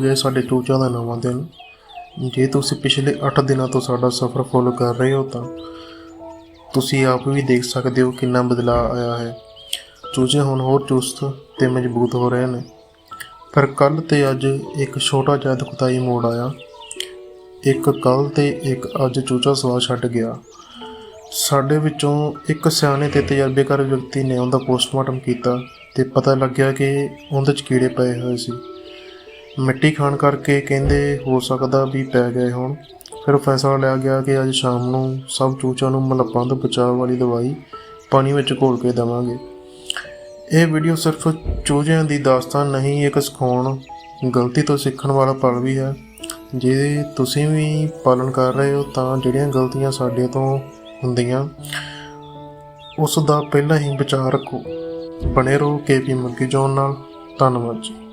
ਗਿਆ ਸਾਡੇ ਚੂਚਿਆਂ ਦਾ ਨਵਾਂ ਦਿਨ ਜੇ ਤੁਸੀਂ ਪਿਛਲੇ 8 ਦਿਨਾਂ ਤੋਂ ਸਾਡਾ ਸਫ਼ਰ ਫੋਲੋ ਕਰ ਰਹੇ ਹੋ ਤਾਂ ਤੁਸੀਂ ਆਪ ਵੀ ਦੇਖ ਸਕਦੇ ਹੋ ਕਿੰਨਾ ਬਦਲਾਅ ਆਇਆ ਹੈ। ਚੂਚੇ ਹੁਣ ਹੋਰ ਚੁਸਤ ਤੇ ਮਜ਼ਬੂਤ ਹੋ ਰਹੇ ਨੇ। ਪਰ ਕੱਲ ਤੇ ਅੱਜ ਇੱਕ ਛੋਟਾ ਜਿਹਾ ਦੁਖਦਾਈ ਮੋੜ ਆਇਆ। ਇੱਕ ਕੱਲ ਤੇ ਇੱਕ ਅੱਜ ਚੂਚਾ ਸਵਾਦ ਛੱਡ ਗਿਆ। ਸਾਡੇ ਵਿੱਚੋਂ ਇੱਕ ਸਿਆਣੇ ਤੇ ਤਜਰਬੇਕਾਰ ਵਿਅਕਤੀ ਨੇ ਉਹਦਾ ਪੋਸਟਮਾਰਟਮ ਕੀਤਾ ਤੇ ਪਤਾ ਲੱਗਿਆ ਕਿ ਉਹਦੇ 'ਚ ਕੀੜੇ ਪਏ ਹੋਏ ਸੀ। ਮਿੱਟੀ ਖਾਣ ਕਰਕੇ ਕਹਿੰਦੇ ਹੋ ਸਕਦਾ ਵੀ ਪੈ ਗਏ ਹੋਣ। ਫਿਰ ਫੈਸਲਾ ਲਿਆ ਗਿਆ ਕਿ ਅੱਜ ਸ਼ਾਮ ਨੂੰ ਸਭ ਚੂਚਾਂ ਨੂੰ ਮਲੱਪਾਂ ਤੋਂ ਬਚਾਅ ਵਾਲੀ ਦਵਾਈ ਪਾਣੀ ਵਿੱਚ ਘੋਲ ਕੇ ਦੇਵਾਂਗੇ। ਇਹ ਵੀਡੀਓ ਸਿਰਫ ਚੂਚਿਆਂ ਦੀ ਦਾਸਤਾਨ ਨਹੀਂ, ਇੱਕ ਸਿਖਾਉਣ, ਗਲਤੀ ਤੋਂ ਸਿੱਖਣ ਵਾਲਾ ਪਲ ਵੀ ਹੈ। ਜੇ ਤੁਸੀਂ ਵੀ ਪਾਲਣ ਕਰ ਰਹੇ ਹੋ, ਤਾਂ ਜਿਹੜੀਆਂ ਗਲਤੀਆਂ ਸਾਡੇ ਤੋਂ ਹੁੰਦੀਆਂ, ਉਸ ਦਾ ਪਹਿਲਾਂ ਹੀ ਵਿਚਾਰ ਰੱਖੋ। ਬਣੇ ਰਹੋ ਕੇਪੀ ਮੁਰਗੀ ਜੋਨ ਨਾਲ। ਧੰਨਵਾਦ ਜੀ।